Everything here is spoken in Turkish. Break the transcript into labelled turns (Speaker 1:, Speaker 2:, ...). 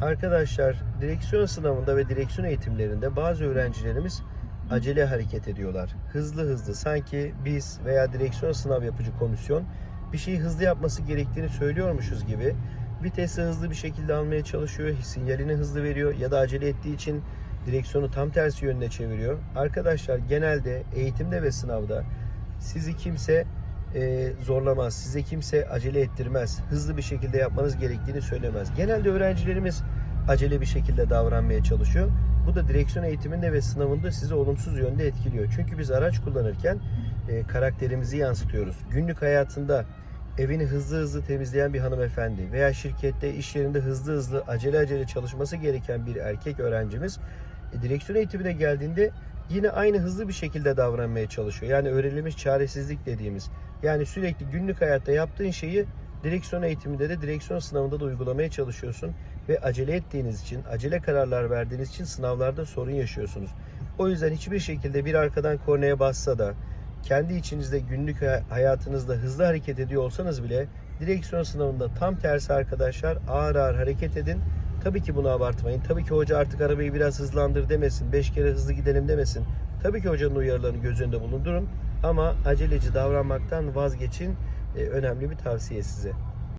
Speaker 1: Arkadaşlar direksiyon sınavında ve direksiyon eğitimlerinde bazı öğrencilerimiz acele hareket ediyorlar. Hızlı hızlı sanki biz veya direksiyon sınav yapıcı komisyon bir şeyi hızlı yapması gerektiğini söylüyormuşuz gibi vitesi hızlı bir şekilde almaya çalışıyor, sinyalini hızlı veriyor ya da acele ettiği için direksiyonu tam tersi yönüne çeviriyor. Arkadaşlar genelde eğitimde ve sınavda sizi kimse e, zorlamaz, size kimse acele ettirmez, hızlı bir şekilde yapmanız gerektiğini söylemez. Genelde öğrencilerimiz acele bir şekilde davranmaya çalışıyor. Bu da direksiyon eğitiminde ve sınavında sizi olumsuz yönde etkiliyor. Çünkü biz araç kullanırken e, karakterimizi yansıtıyoruz. Günlük hayatında evini hızlı hızlı temizleyen bir hanımefendi veya şirkette, iş yerinde hızlı hızlı, acele acele çalışması gereken bir erkek öğrencimiz e, direksiyon eğitimine geldiğinde yine aynı hızlı bir şekilde davranmaya çalışıyor. Yani öğrenilmiş çaresizlik dediğimiz. Yani sürekli günlük hayatta yaptığın şeyi direksiyon eğitiminde de direksiyon sınavında da uygulamaya çalışıyorsun ve acele ettiğiniz için, acele kararlar verdiğiniz için sınavlarda sorun yaşıyorsunuz. O yüzden hiçbir şekilde bir arkadan kornaya bassa da kendi içinizde günlük hay- hayatınızda hızlı hareket ediyor olsanız bile direksiyon sınavında tam tersi arkadaşlar ağır ağır hareket edin. Tabii ki bunu abartmayın. Tabii ki hoca artık arabayı biraz hızlandır demesin. 5 kere hızlı gidelim demesin. Tabii ki hocanın uyarılarını göz önünde bulundurun. Ama aceleci davranmaktan vazgeçin. Ee, önemli bir tavsiye size.